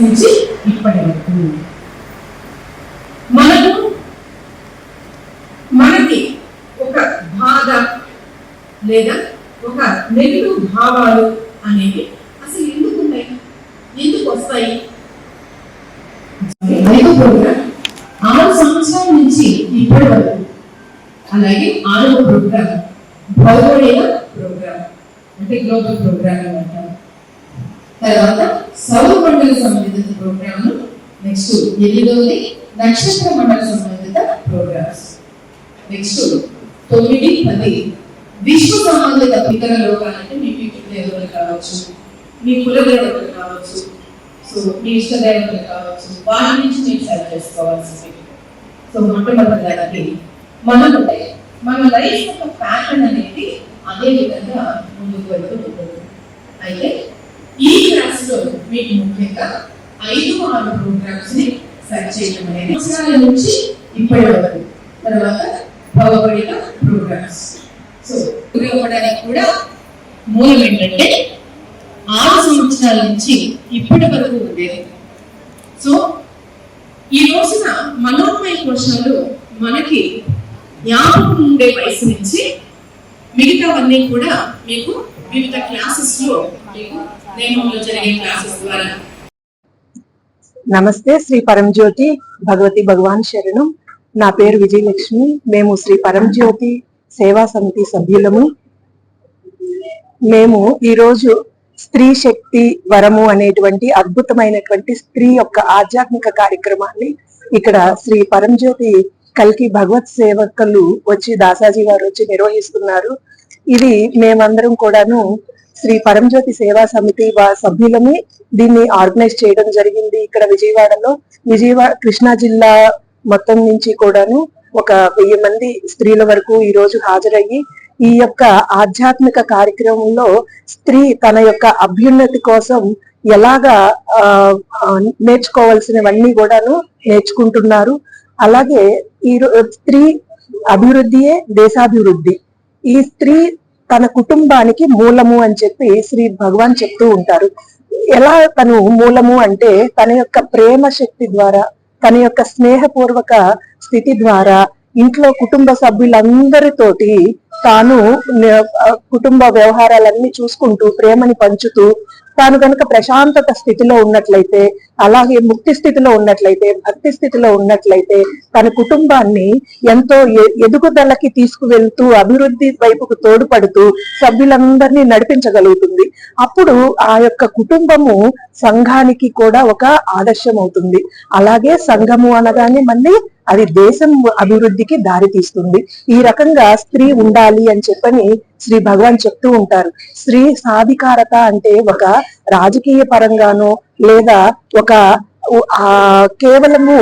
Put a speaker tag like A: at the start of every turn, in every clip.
A: నుంచి ఇప్పటి వరకు. మనకు మనకి ఒక బాధ లేదా ఒక నెగిటివ్ భావాలు అనేవి అసలు ఎందుకు ఉన్నాయి? ఎందుకు వస్తాయి? ఐదో ఆరు సంవత్సరాల నుంచి ఇప్పటి వరకు అలాగే ఆరవ ప్రోగ్రామ్ భౌగోళిక ప్రోగ్రామ్ అంటే గ్లోబల్ ప్రోగ్రామ్ తర్వాత సౌర మండల సంబంధిత ప్రోగ్రామ్ నెక్స్ట్ ఎనిమిదవది నక్షత్ర మండల సంబంధిత ప్రోగ్రామ్స్. నెక్స్ట్ తొమ్మిది పది. విశ్వ సంబంధిత ఇతర లోకాలంటే మీ పితృ దేవతలు కావచ్చు? మీ కుల దేవతలు కావచ్చు? సో మీ ఇష్ట దేవతలు కావచ్చు? వాటి నుంచి మీరు సెలెక్ట్ చేసుకోవాల్సింది సో మొట్టమొదటిదానికి మనం మన లైఫ్ యొక్క ప్యాటర్న్ అనేది అదే విధంగా ముందుకు వెళ్తూ ఉంటుంది. అయితే ఈ క్లాస్లో మీకు ముఖ్యంగా ఐదు ఆరు ప్రోగ్రామ్స్ని సెట్ చేయడం అనేది సంవత్సరాల నుంచి ఇప్పటి వరకు. తర్వాత భౌగోళిక ప్రోగ్రామ్స్ సో ఉపయోగపడడానికి కూడా మూలం ఏంటంటే ఆరు సంవత్సరాల నుంచి ఇప్పటి వరకు ఉండేది. సో ఈ రోజున మనోన్మయ కోశాలు మనకి జ్ఞాపకం ఉండే వయసు నుంచి మిగతావన్నీ కూడా మీకు వివిధ క్లాసెస్లో మీకు జరిగే క్లాసెస్ ద్వారా
B: నమస్తే శ్రీ పరంజ్యోతి భగవతి భగవాన్ శరణం. నా పేరు విజయలక్ష్మి. మేము శ్రీ పరంజ్యోతి సేవా సమితి సభ్యులము. మేము ఈరోజు స్త్రీ శక్తి వరము అనేటువంటి అద్భుతమైనటువంటి స్త్రీ యొక్క ఆధ్యాత్మిక కార్యక్రమాన్ని ఇక్కడ శ్రీ పరంజ్యోతి కల్కి భగవత్ సేవకులు వచ్చి దాసాజీ గారు వచ్చి నిర్వహిస్తున్నారు. ఇది మేమందరం కూడాను శ్రీ పరంజ్యోతి సేవా సమితి వా- సభ్యులమే దీన్ని ఆర్గనైజ్ చేయడం జరిగింది. ఇక్కడ విజయవాడలో విజయవాడ కృష్ణా జిల్లా మొత్తం నుంచి కూడాను ఒక వెయ్యి మంది స్త్రీల వరకు ఈ రోజు హాజరయ్యి ఈ యొక్క ఆధ్యాత్మిక కార్యక్రమంలో స్త్రీ తన యొక్క అభ్యున్నతి కోసం ఎలాగా నేర్చుకోవాల్సినవన్నీ కూడాను నేర్చుకుంటున్నారు. అలాగే ఈ స్త్రీ అభివృద్ధియే దేశాభివృద్ధి. ఈ స్త్రీ తన కుటుంబానికి మూలము అని చెప్పి శ్రీ భగవాన్ చెప్తూ ఉంటారు. ఎలా తను మూలము అంటే తన యొక్క ప్రేమ శక్తి ద్వారా తన యొక్క స్నేహపూర్వక స్థితి ద్వారా ఇంట్లో కుటుంబ సభ్యులందరితోటి తాను కుటుంబ వ్యవహారాలన్నీ చూసుకుంటూ ప్రేమని పంచుతూ తాను కనుక ప్రశాంతత స్థితిలో ఉన్నట్లయితే అలాగే ముక్తి స్థితిలో ఉన్నట్లయితే భక్తి స్థితిలో ఉన్నట్లయితే తన కుటుంబాన్ని ఎంతో ఎదుగుదలకి తీసుకువెళ్తూ అభివృద్ధి వైపుకు తోడ్పడుతూ సభ్యులందరినీ నడిపించగలుగుతుంది. అప్పుడు ఆ యొక్క కుటుంబము సంఘానికి కూడా ఒక ఆదర్శం అవుతుంది అలాగే సంఘము అనగానే మళ్ళీ అది దేశం అభివృద్ధికి దారి తీస్తుంది. ఈ రకంగా స్త్రీ ఉండాలి అని చెప్పని శ్రీ భగవాన్ చెప్తూ ఉంటారు. స్త్రీ సాధికారత అంటే ఒక రాజకీయ పరంగానో లేదా ఒక ఆ కేవలము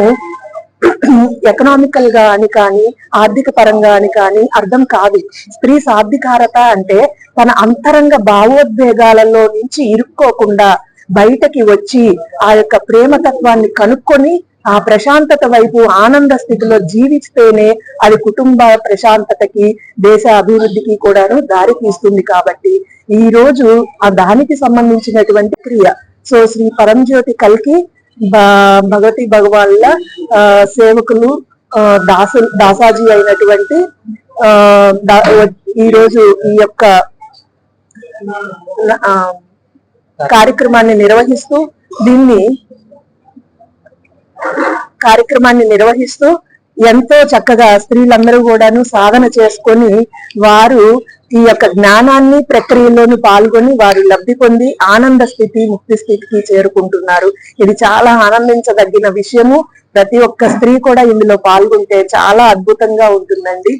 B: ఎకనామికల్గా అని కానీ ఆర్థిక పరంగా అని కానీ అర్థం కాదు. స్త్రీ సాధికారత అంటే తన అంతరంగ భావోద్వేగాలలో నుంచి ఇరుక్కోకుండా బయటకి వచ్చి ఆ యొక్క ప్రేమతత్వాన్ని కనుక్కొని ఆ ప్రశాంతత వైపు ఆనంద స్థితిలో జీవిస్తేనే అది కుటుంబ ప్రశాంతతకి దేశ అభివృద్ధికి కూడాను దారి తీస్తుంది కాబట్టి ఈ రోజు ఆ దానికి సంబంధించినటువంటి క్రియ. సో శ్రీ పరంజ్యోతి కల్కి భ- భగవతి భగవాన్ల ఆ, సేవకులు ఆ, దాసు దాసాజీ అయినటువంటి ఆ ఈ రోజు ఈ యొక్క ఆ, కార్యక్రమాన్ని నిర్వహిస్తూ దీన్ని కార్యక్రమాన్ని నిర్వహిస్తూ ఎంతో చక్కగా స్త్రీలందరూ కూడాను సాధన చేసుకొని వారు ఈ యొక్క జ్ఞానాన్ని ప్రక్రియలోని పాల్గొని వారు లబ్ధి పొంది ఆనంద స్థితి ముక్తి స్థితికి చేరుకుంటున్నారు. ఇది చాలా ఆనందించదగిన విషయము. ప్రతి ఒక్క స్త్రీ కూడా ఇందులో పాల్గొంటే చాలా అద్భుతంగా ఉంటుందండి.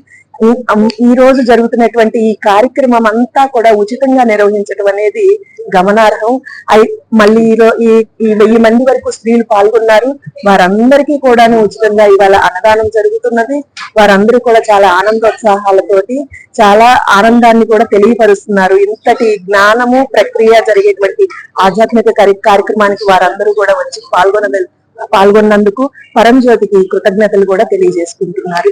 B: ఈ- ఈ రోజు జరుగుతున్నటువంటి ఈ కార్యక్రమం అంతా కూడా ఉచితంగా నిర్వహించడం అనేది గమనార్హం. అయి మళ్ళీ ఈ ఈ వెయ్యి మంది వరకు స్త్రీలు పాల్గొన్నారు. వారందరికీ కూడాను ఉచితంగా ఇవాళ అన్నదానం జరుగుతున్నది. వారందరూ కూడా చాలా ఆనందోత్సాహాలతోటి చాలా ఆనందాన్ని కూడా తెలియపరుస్తున్నారు. ఇంతటి జ్ఞానము ప్రక్రియ జరిగేటువంటి ఆధ్యాత్మిక కార్య- కార్యక్రమానికి వారందరూ కూడా వచ్చి పాల్గొన పాల్గొన్నందుకు పరంజ్యోతికి కృతజ్ఞతలు కూడా తెలియజేసుకుంటున్నారు.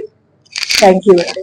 B: థ్యాంక్ యూ అండి.